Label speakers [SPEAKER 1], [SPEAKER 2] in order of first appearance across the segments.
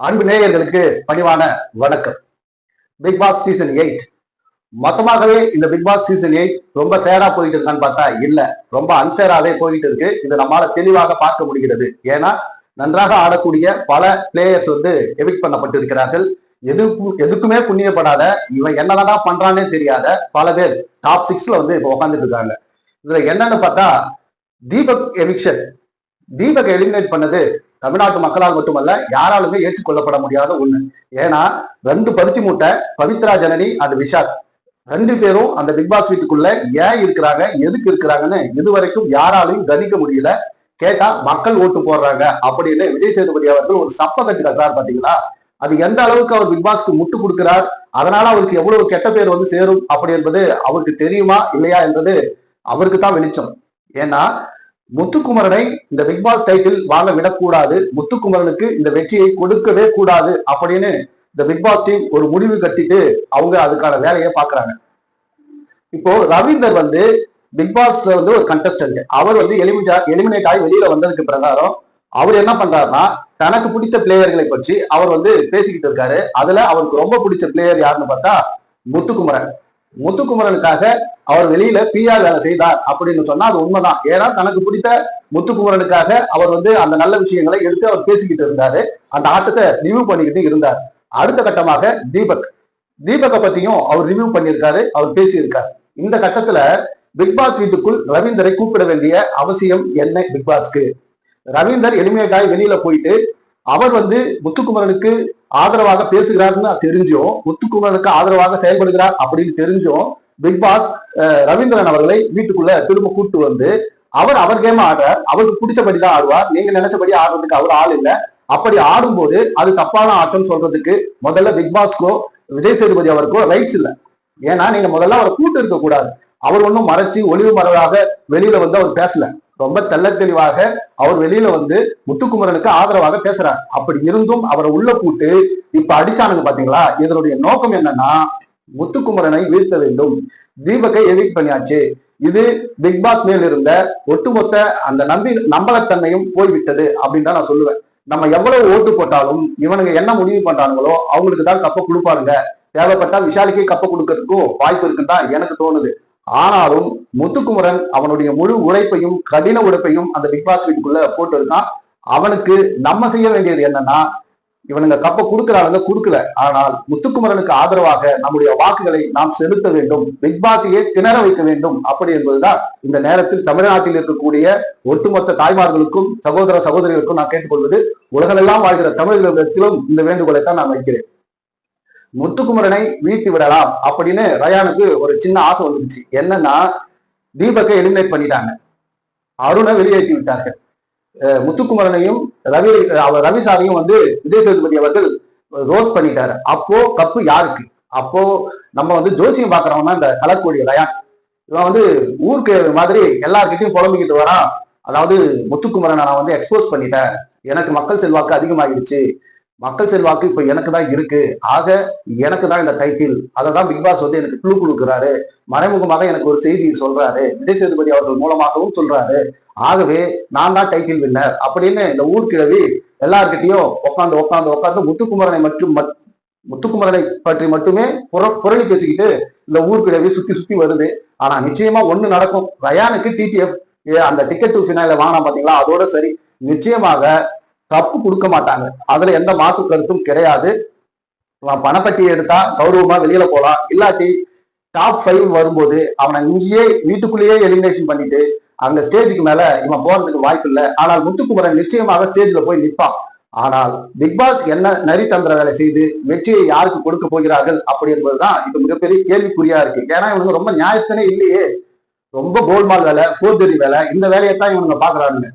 [SPEAKER 1] அன்பு நேயர்களுக்கு பணிவான வணக்கம். பிக் பாஸ் சீசன் எயிட் மொத்தமாகவே இந்த பிக் பாஸ் சீசன் எயிட் ரொம்ப ஃபேரா போயிட்டு இருக்கான்னு பார்த்தா இல்ல. ரொம்ப அன்ஃபேராவே போயிட்டு இருக்கு. இது நம்மளால தெளிவாக பார்க்க முடிகிறது. ஏன்னா நன்றாக ஆடக்கூடிய பல பிளேயர்ஸ் வந்து எவிக்ட் பண்ணப்பட்டிருக்கிறார்கள். எதுக்கும் எதுக்குமே புண்ணியப்படாத இவன் என்னதான் பண்றானே தெரியாத பல பேர் டாப் சிக்ஸ்ல வந்து இப்போ உட்காந்துட்டு இருக்காங்க. இதுல என்னன்னு பார்த்தா தீபக் எவிக்ஷன் தீபகை எலிமினேட் பண்ணது தமிழ்நாட்டு மக்களால் மட்டுமல்ல யாராலுமே ஏற்றுக்கொள்ளப்பட முடியாத ஒண்ணு. ஏன்னா ரெண்டு பருத்தி மூட்டை பவித்ரா ஜனனி அது விஷால். ரெண்டு பேரும் அந்த பிக் பாஸ் வீட்டுக்குள்ள ஏன் இருக்கிறாங்க எதுக்கு இருக்கிறாங்கன்னு இதுவரைக்கும் யாராலையும் கணிக்க முடியல. கேட்டா மக்கள் ஓட்டு போடுறாங்க அப்படின்னு விஜய் சேதுபதி அவர்கள் ஒரு சப்ப கட்டு பாத்தீங்களா? அது எந்த அளவுக்கு அவர் பிக் பாஸ்க்கு முட்டு கொடுக்கிறார் அதனால அவருக்கு எவ்வளவு கெட்ட பேர் வந்து சேரும் அப்படி என்பது அவருக்கு தெரியுமா இல்லையா என்பது அவருக்கு தான் வெளிச்சம். ஏன்னா முத்துக்குமரனை இந்த பிக் பாஸ் டைட்டில் வாங்க விடக்கூடாது. முத்துக்குமரனுக்கு இந்த வெற்றியை கொடுக்கவே கூடாது அப்படின்னு இந்த பிக் பாஸ் டீம் ஒரு முடிவு கட்டிட்டு அவங்க அதுக்கான வேலையை பாக்குறாங்க இப்போ ரவீந்தர் வந்து பிக் பாஸ்ல வந்து ஒரு கண்டஸ்டன்ட் அவர் வந்து எலிமினேட் எலிமினேட் ஆகி வெளியில வந்ததுக்கு பிரகாரம் அவர் என்ன பண்றாருன்னா தனக்கு பிடித்த பிளேயர்களை பற்றி அவர் வந்து பேசிக்கிட்டு இருக்காரு. அதுல அவருக்கு ரொம்ப பிடிச்ச பிளேயர் யாருன்னு பார்த்தா முத்துக்குமரன். முத்துக்குமரனுக்காக அவர் வெளியில பிஆர் வேலை செய்தார் அப்படின்னு சொன்னா அது உண்மைதான். ஏன்னா தனக்கு பிடித்த முத்துக்குமரனுக்காக அவர் வந்து அந்த நல்ல விஷயங்களை எடுத்து அவர் பேசிக்கிட்டு இருந்தாரு. அந்த ஆட்டத்தை ரிவ்யூ பண்ணிக்கிட்டு இருந்தார். அடுத்த கட்டமாக தீபக். தீபக்கை பத்தியும் அவர் ரிவ்யூ பண்ணியிருக்காரு அவர் பேசியிருக்காரு. இந்த கட்டத்துல பிக்பாஸ் வீட்டுக்குள் ரவீந்தரை கூப்பிட வேண்டிய அவசியம் என்ன பிக்பாஸ்க்கு ரவீந்தர் எலிமினேட் வெளியில போயிட்டு அவர் வந்து முத்துக்குமரனுக்கு ஆதரவாக பேசுகிறாருன்னு தெரிஞ்சும் முத்துக்குமரனுக்கு ஆதரவாக செயல்படுகிறார் அப்படின்னு தெரிஞ்சும் பிக் பாஸ் ரவீந்திரன் அவர்களை வீட்டுக்குள்ள திரும்ப கூட்டு வந்து அவர் அவர் கேம் ஆடுறார் அவருக்கு பிடிச்சபடி தான் ஆடுவார். நீங்க நினைச்சபடி ஆடுறதுக்கு அவர் ஆள் இல்ல. அப்படி ஆடும்போது அது தப்பான ஆட்டம் சொல்றதுக்கு முதல்ல பிக் பாஸ்க்கோ விஜய் சேதுபதி அவருக்கோ ரைட்ஸ் இல்ல. ஏன்னா நீங்க முதல்ல அவரை கூட்டு இருக்க கூடாது அவர் ஒன்றும் மறைச்சு ஒளிவு மறைவாக வெளியில வந்து அவர் பேசல. ரொம்ப தெல்ல தெளிவாக அவர் வெளியில வந்து முத்துக்குமரனுக்கு ஆதரவாக பேசுறாரு. அப்படி இருந்தும் அவரை உள்ள கூட்டு இப்ப அடிச்சானுங்க பாத்தீங்களா? இதனுடைய நோக்கம் என்னன்னா முத்துக்குமரனை வீழ்த்த வேண்டும். தீபக்கை எவிக் பண்ணியாச்சு. இது பிக் பாஸ் மேல் இருந்த ஒட்டுமொத்த அந்த நம்பி நம்பகத்தன்மையும் போய்விட்டது அப்படின்னு தான் நான் சொல்லுவேன். நம்ம எவ்வளவு ஓட்டு போட்டாலும் இவனுங்க என்ன முடிவு பண்றாங்களோ அவங்களுக்கு தான் கப்ப கொடுப்பாருங்க தேவைப்பட்டா விஷாலுக்கே கப்ப கொடுக்கறதுக்கும் வாய்ப்பு இருக்குன்னு தான் எனக்கு தோணுது. ஆனாலும் முத்துக்குமரன் அவனுடைய முழு உழைப்பையும் கடின உழைப்பையும் அந்த பிக் பாஸ் வீட்டுக்குள்ள போட்டு இருக்கான் அவனுக்கு நம்ம செய்ய வேண்டியது என்னன்னா இவனுங்க கப்ப கொடுக்கிறானுங்க கொடுக்கல. ஆனால் முத்துக்குமரனுக்கு ஆதரவாக நம்முடைய வாக்குகளை நாம் செலுத்த வேண்டும். பிக் பாஸையே திணற வைக்க வேண்டும். அப்படி என்பதுதான் இந்த நேரத்தில் தமிழ்நாட்டில் இருக்கக்கூடிய ஒட்டுமொத்த தாய்மார்களுக்கும் சகோதர சகோதரிகளுக்கும் நான் கேட்டுக்கொள்வது. உலகளெல்லாம் வாழ்கிற தமிழர்களிடத்திலும் இந்த வேண்டுகோளை தான் நான் வைக்கிறேன். முத்துக்குமரனை வீழ்த்தி விடலாம் அப்படின்னு ரயானுக்கு ஒரு சின்ன ஆசை வந்துருச்சு. என்னன்னா தீபக்கை எலிமினேட் பண்ணிட்டாங்க. அருணை வெளியேற்றி விட்டார்கள். அஹ் முத்துக்குமரனையும் ரவி அவர் ரவி சாரையும் வந்து விஜய் சேதுபதி அவர்கள் ரோஸ் பண்ணிட்டாரு. அப்போ கப்பு யாருக்கு? அப்போ நம்ம வந்து ஜோசியம் பாக்குறவங்க இந்த கலர்கோடி ரயான். இவன் வந்து ஊருக்கு மாதிரி எல்லார்கிட்டையும் புலம்பிக்கிட்டு வரான். அதாவது முத்துக்குமரனை நான் வந்து எக்ஸ்போஸ் பண்ணிட்டேன். எனக்கு மக்கள் செல்வாக்கு அதிகமாகிடுச்சு. மக்கள் செல்வாக்கு இப்ப எனக்கு தான் இருக்கு. ஆக எனக்கு தான் இந்த டைட்டில் அதை தான் பிக் பாஸ் வந்து எனக்கு குழு கொடுக்குறாரு. மறைமுகமாக எனக்கு ஒரு செய்தி சொல்றாரு. விஜய் சேதுபதி அவர்கள் மூலமாகவும் சொல்றாரு. ஆகவே நான் தான் டைட்டில் வின்னர் அப்படின்னு இந்த ஊர்கிழவி எல்லார்கிட்டயும் உட்காந்து உட்காந்து உட்காந்து முத்துக்குமரனை மற்றும் முத்துக்குமரனை பற்றி மட்டுமே புற புரளி பேசிக்கிட்டு இந்த ஊர்கிழவி சுத்தி சுத்தி வருது. ஆனா நிச்சயமா ஒண்ணு நடக்கும். ரயானுக்கு டிடிஎஃப் அந்த டிக்கெட் டு ஃபினால வாங்கினா பாத்தீங்களா? அதோட சரி. நிச்சயமாக கப்பு கொடுக்க மாட்டாங்க. அதுல எந்த மாற்று கருத்தும் கிடையாது. அவன் பணப்பட்டியை எடுத்தா கௌரவமா வெளியில போலாம். இல்லாட்டி டாப் ஃபைவ் வரும்போது அவனை இங்கேயே வீட்டுக்குள்ளேயே எலிமினேஷன் பண்ணிட்டு அங்க ஸ்டேஜுக்கு மேல இவன் போறதுக்கு வாய்ப்பு இல்லை. ஆனால் முத்துக்குமரன் நிச்சயமாக ஸ்டேஜ்ல போய் நிற்பான் ஆனால் பிக் பாஸ் என்ன நரி தந்திர வேலை செய்து வெற்றியை யாருக்கு கொடுக்க போகிறார்கள் அப்படி என்பதுதான் இப்ப மிகப்பெரிய கேள்விக்குறியா இருக்கு. ஏன்னா இவங்க ரொம்ப நியாயஸ்தனே இல்லையே. ரொம்ப கோல்மால் வேலை ஃபோர்ஜரி வேலை இந்த வேலையை தான் இவனுங்க பாக்குறாருங்க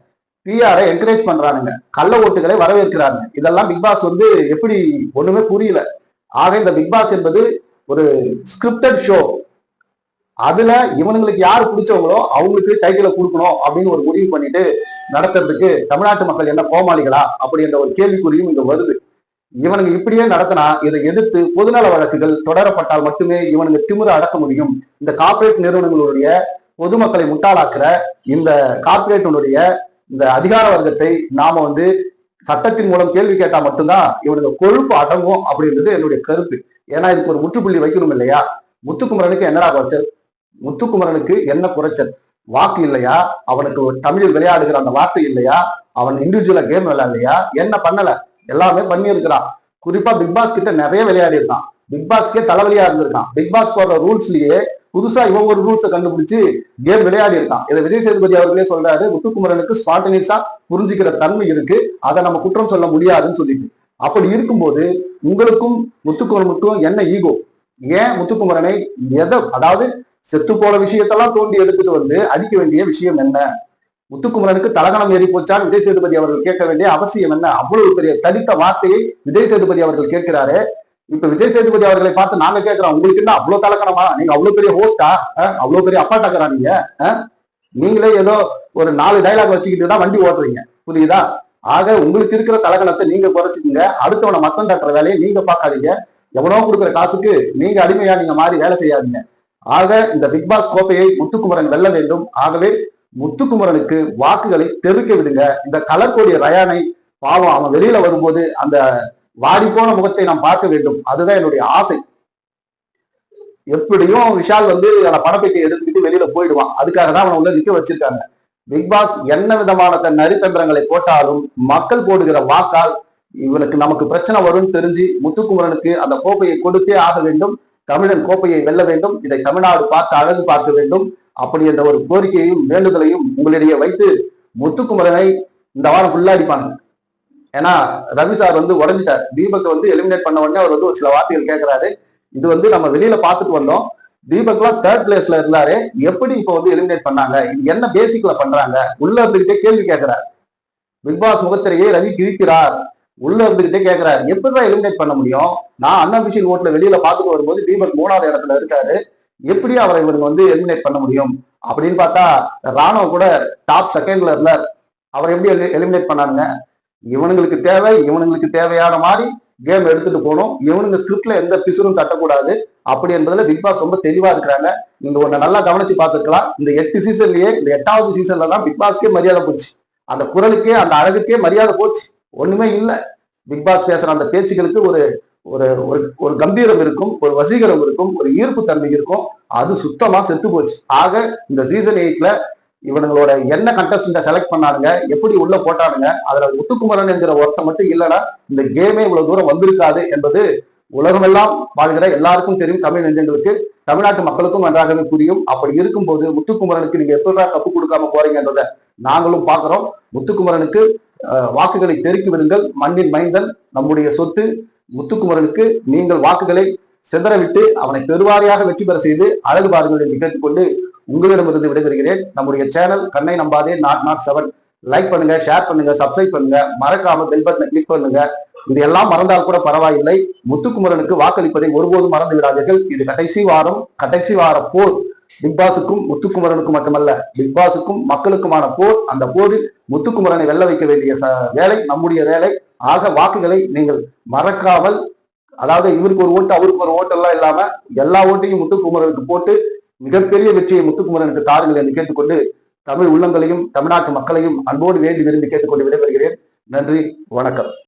[SPEAKER 1] பிஆரை என்கரேஜ் பண்றானுங்க. கள்ள ஓட்டுகளை வரவேற்கிறாங்க. இதெல்லாம் பிக் பாஸ் வந்து எப்படி ஒண்ணுமே புரியல. ஆக இந்த பிக் பாஸ் என்பது ஒரு ஸ்கிரிப்டட் ஷோ அதுல இவனுங்களுக்கு யாரு பிடிச்சவங்களோ அவங்களுக்கு டைட்டில கொடுக்கணும் அப்படின்னு ஒரு முடிவு பண்ணிட்டு நடத்துறதுக்கு தமிழ்நாட்டு மக்கள் என்ன கோமாளிகளா அப்படின்ற ஒரு கேள்விக்குறியும் இங்க வருது. இவனுங்க இப்படியே நடத்தினா இதை எதிர்த்து பொதுநல வழக்குகள் தொடரப்பட்டால் மட்டுமே இவனுங்க திமிர அடக்க முடியும். இந்த கார்பரேட் நிறுவனங்களுடைய பொதுமக்களை முட்டாளாக்குற இந்த கார்ப்பரேட்டினுடைய இந்த அதிகார வர்க்கத்தை நாம வந்து சட்டத்தின் மூலம் கேள்வி கேட்டா மட்டும்தான் இவனுக்கு கொழுப்பு அடங்கும் அப்படின்றது என்னுடைய கருத்து. ஏன்னா இதுக்கு ஒரு முற்றுப்புள்ளி வைக்கணும் இல்லையா? முத்துக்குமரனுக்கு என்னடா குறைச்சல்? முத்துக்குமரனுக்கு என்ன குறைச்சல்? வாக்கு இல்லையா? அவனுக்கு ஒரு தமிழில் விளையாடுகிற அந்த வார்த்தை இல்லையா? அவன் இண்டிவிஜுவலா கேம் விளையாடலையா? என்ன பண்ணல? எல்லாமே பண்ணியிருக்கிறான். குறிப்பா பிக் பாஸ் கிட்ட நிறைய விளையாடி இருக்கான் பிக் பாஸ்க்கே தலைவலியா இருந்திருக்கான். பிக் பாஸ் போடுற ரூல்ஸ்லயே புதுசா இவன் ஒரு ரூல்ஸை கண்டுபிடிச்சு கேம் விளையாடி இருக்கான். இதை விஜய் சேதுபதி அவர்களே சொல்றாரு முத்துக்குமரனுக்கு ஸ்பான்டனியஸா புரிஞ்சுக்கிற தன்மை இருக்கு. அதை நம்ம குற்றம் சொல்ல முடியாதுன்னு சொல்லிட்டு. அப்படி இருக்கும்போது உங்களுக்கும் முத்துக்குமரனுக்கும் என்ன ஈகோ ஏன் முத்துக்குமரனை எதை அதாவது செத்து போன விஷயத்தெல்லாம் தோண்டி எடுத்துட்டு வந்து அடிக்க வேண்டிய விஷயம் என்ன? முத்துக்குமரனுக்கு தலகணம் ஏறி போச்சான்னு விஜய் சேதுபதி அவர்கள் கேட்க வேண்டிய அவசியம் என்ன? அவ்வளவு பெரிய தடித்த வார்த்தையை விஜய் சேதுபதி அவர்கள் கேட்கிறாரு. இப்ப விஜய் சேதுபதி அவர்களை பார்த்து நாங்க கேட்கிறோம் உங்களுக்கு என்ன அவ்வளவு கலக்கணமா? நீங்க அவ்வளவு பெரிய ஹோஸ்டா அவ்வளவு பெரிய அப்பா டாக்கரா நீங்க? நீங்களே ஏதோ ஒரு நாலு டைலாக் வச்சுக்கிட்டு தான் வண்டி ஓட்டுறீங்க. புரியுதா? ஆக உங்களுக்கு இருக்கிற தலகணத்தை நீங்க குறைச்சிக்கங்க. அடுத்தவனை மத்தம் தட்டுற வேலையை நீங்க பார்க்காதீங்க. எவனோ கொடுக்குற காசுக்கு நீங்க அடிமையா நீங்க மாறி வேலை செய்யாதீங்க. ஆக இந்த பிக் பாஸ் கோப்பையை முத்துக்குமரன் வெல்ல வேண்டும். ஆகவே முத்துக்குமரனுக்கு வாக்குகளை தெருக்க விடுங்க. இந்த கலர்கோடிய ரயானை பாவம் அவன் வெளியில வரும்போது அந்த வாடிப்போன முகத்தை நாம் பார்க்க வேண்டும். அதுதான் என்னுடைய ஆசை. எப்படியும் விஷால் வந்து அந்த பணப்பைக்கை எடுத்துக்கிட்டு வெளியில போயிடுவான். அதுக்காக தான் அவனை உள்ள நிக்க வச்சிருக்காங்க. பிக் பாஸ் என்ன விதமான தன் நரித்தந்திரங்களை போட்டாலும் மக்கள் போடுகிற வாக்கால் இவனுக்கு நமக்கு பிரச்சனை வரும்னு தெரிஞ்சு முத்துக்குமரனுக்கு அந்த கோப்பையை கொடுத்தே ஆக வேண்டும். தமிழன் கோப்பையை வெல்ல வேண்டும். இதை தமிழ்நாடு பார்த்து அழகு பார்க்க வேண்டும். அப்படி என்ற ஒரு கோரிக்கையையும் வேண்டுதலையும் உங்களிடையே வைத்து முத்துக்குமரனை இந்த வாரம் ஃபுல்லா அடிப்பாங்க. ஏன்னா ரவி சார் வந்து உடஞ்சிட்டார். தீபக் வந்து எலிமினேட் பண்ண உடனே அவர் வந்து ஒரு சில வார்த்தைகள் கேட்கிறாரு இது வந்து நம்ம வெளியில பார்த்துட்டு வந்தோம். தீபக்லாம் தேர்ட் பிளேஸ்ல இருந்தாரு. எப்படி இப்போ வந்து எலிமினேட் பண்ணாங்க? இது என்ன பேசிக்ல பண்றாங்க? உள்ள இருந்துகிட்டே கேள்வி கேட்கிறார் பிக் பாஸ் முகத்திரையே ரவி கிழிக்கிறார். உள்ள இருந்துகிட்டே கேட்கிறார் எப்படிதான் எலிமினேட் பண்ண முடியும்? நான் அன்அபிஷியல் ஓட்ல வெளியில பார்த்துட்டு வரும்போது தீபக் மூணாவது இடத்துல இருக்காரு. எப்படி அவரை இவருங்க வந்து எலிமினேட் பண்ண முடியும்? அப்படின்னு பார்த்தா ராணுவ கூட டாப் செகண்ட்ல இருந்தார். அவர் எப்படி எலிமினேட் பண்ணாருங்க? இவனுங்களுக்கு தேவை இவனுங்களுக்கு தேவையான மாதிரி கேம் எடுத்துட்டு போகணும். இவனுங்க ஸ்கிரிப்ட்ல எந்த பிசுரும் தட்டக்கூடாது. அப்படி என்பதுல பிக் பாஸ் ரொம்ப தெளிவா இருக்கிறாங்க. நீங்க ஒன்னு நல்லா கவனிச்சு பார்த்துக்கலாம். இந்த எட்டு சீசன்லயே இந்த எட்டாவது சீசன்ல தான் பிக் பாஸ்க்கே மரியாதை போச்சு. அந்த குரலுக்கே அந்த அழகுக்கே மரியாதை போச்சு. ஒண்ணுமே இல்லை. பிக் பாஸ் பேசுற அந்த பேச்சுகளுக்கு ஒரு ஒரு ஒரு- ஒரு கம்பீரம் இருக்கும் ஒரு வசீகரம் இருக்கும் ஒரு ஈர்ப்பு தன்மை இருக்கும். அது சுத்தமா செத்து போச்சு. ஆக இந்த சீசன் எயிட்ல இவனுங்களோட என்ன கண்டஸ்டண்ட செலக்ட் பண்ணானுங்க எப்படி உள்ள போட்டானுங்க அதுல முத்துக்குமரன் என்கிற ஒருத்தன் மட்டும் இல்லைன்னா இந்த கேமே இவ்வளவு தூரம் வந்திருக்காது என்பது உலகமெல்லாம் வாழ்கிற எல்லாருக்கும் தெரியும் தமிழ் நெஞ்சங்களுக்கு. தமிழ்நாட்டு மக்களுக்கும் நன்றாகவே புரியும். அப்படி இருக்கும்போது முத்துக்குமரனுக்கு நீங்க எப்படிதான் கப்பு கொடுக்காம போறீங்கன்றத நாங்களும் பாக்குறோம் முத்துக்குமரனுக்கு வாக்குகளை தெருக்கி விடுங்கள். மண்ணின் மைந்தன் நம்முடைய சொத்து. முத்துக்குமரனுக்கு நீங்கள் வாக்குகளை சிதறவிட்டு அவனை பெருவாரியாக வெற்றி பெற செய்து அழகு பாருங்கள் என்று கேட்டுக்கொண்டு உங்களிடமிருந்து விடைபெறுகிறேன். நம்முடைய சேனல் கண்ணை நம்பாதே நாட் நாட் செவன் லைக் பண்ணுங்க ஷேர் பண்ணுங்க சப்ஸ்கிரைப் பண்ணுங்க. மறக்காம பெல் பட்டனை கிளிக் பண்ணுங்க. இது எல்லாம் மறந்தால் கூட பரவாயில்லை. முத்துக்குமரனுக்கு வாக்களிப்பதை ஒருபோதும் மறந்து விடாதீர்கள். இது கடைசி வாரம் கடைசி வார போர். பிக் பாஸுக்கும் முத்துக்குமரனுக்கும் மட்டுமல்ல பிக் பாஸுக்கும் மக்களுக்குமான போர். அந்த போரில் முத்துக்குமரனை வெல்ல வைக்க வேண்டிய ச- வேலை நம்முடைய வேலை. ஆக வாக்குகளை நீங்கள் மறக்காமல் அதாவது இவருக்கு ஒரு ஓட்டு அவருக்கு ஒரு ஓட்டு எல்லாம் இல்லாம எல்லா ஓட்டையும் முத்துக்குமரனுக்கு போட்டு மிகப்பெரிய வெற்றியை முத்துக்குமரனுக்கு தாருங்கள் என்று கேட்டுக்கொண்டு தமிழ் உள்ளங்களையும் தமிழ்நாட்டு மக்களையும் அன்போடு வேண்டி விரும்பி கேட்டுக்கொண்டு விடைபெறுகிறேன். நன்றி வணக்கம்.